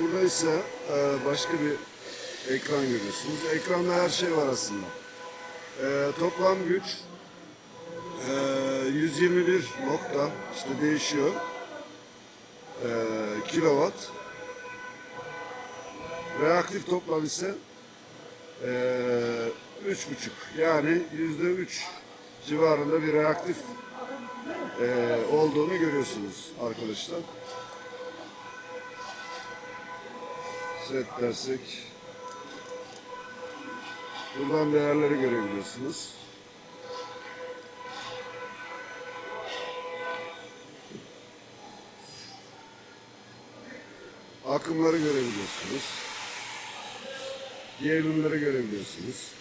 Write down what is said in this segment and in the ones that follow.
Burada ise başka bir ekran görüyorsunuz. Ekranda her şey var aslında. E, toplam güç e, 121 nokta işte değişiyor. E, kilowatt. Reaktif toplam ise e, üç buçuk yani yüzde üç civarında bir reaktif e, olduğunu görüyorsunuz arkadaşlar. Set dersek buradan değerleri görebiliyorsunuz. Akımları görebiliyorsunuz. Gerilimleri görebiliyorsunuz.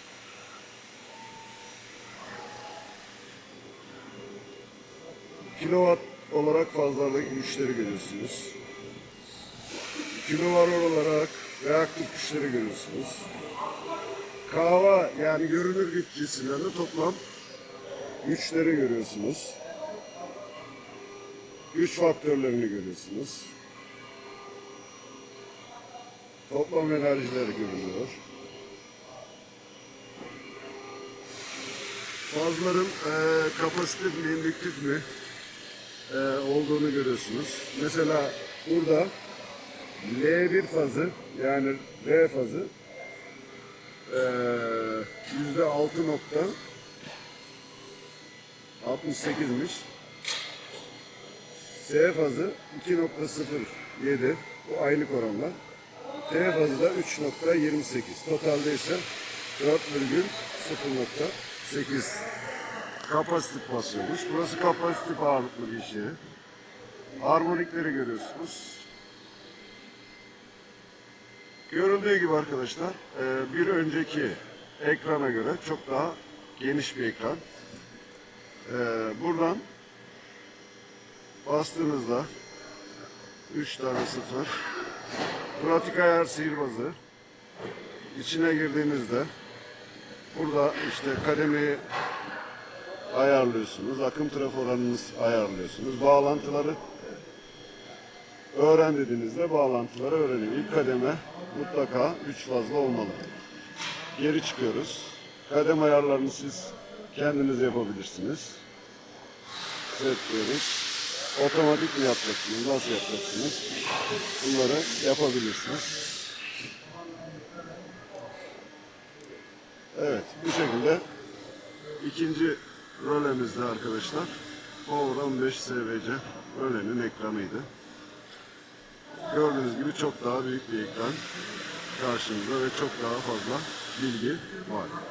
Kilowatt olarak fazlardaki güçleri görüyorsunuz. Kilowatt olarak reaktif güçleri görüyorsunuz. Kahva yani görünür güç cisimlerinde toplam güçleri görüyorsunuz. Güç faktörlerini görüyorsunuz. Toplam enerjiler görülüyor. Fazların e, kapasitif mi, indüktif mi e, olduğunu görüyorsunuz. Mesela burada L1 fazı yani R fazı e, yüzde altı nokta 68'miş. S fazı 2.07 bu aylık oranlar. T fazı da 3.28. Totalde ise 4,0.8 kapasitif basıyormuş. Burası kapasitif ağırlıklı bir yeri. Harmonikleri görüyorsunuz. Görüldüğü gibi arkadaşlar e, bir önceki ekrana göre çok daha geniş bir ekran. E, Buradan bastığınızda 3 tane sıfır pratik ayar sihirbazı içine girdiğinizde burada işte kademeyi ayarlıyorsunuz. Akım trafo oranınız ayarlıyorsunuz. Bağlantıları öğren dediğinizde bağlantıları öğreniyor. İlk kademe mutlaka 3 fazla olmalı. Geri çıkıyoruz. Kadem ayarlarını siz kendiniz yapabilirsiniz. Set. Otomatik mi yapacaksınız? Nasıl yapacaksınız? Bunları yapabilirsiniz. Evet, bu şekilde ikinci rolemizde arkadaşlar Power 15 SVC önenin ekranıydı. Gördüğünüz gibi çok daha büyük bir ekran karşımızda ve çok daha fazla bilgi var.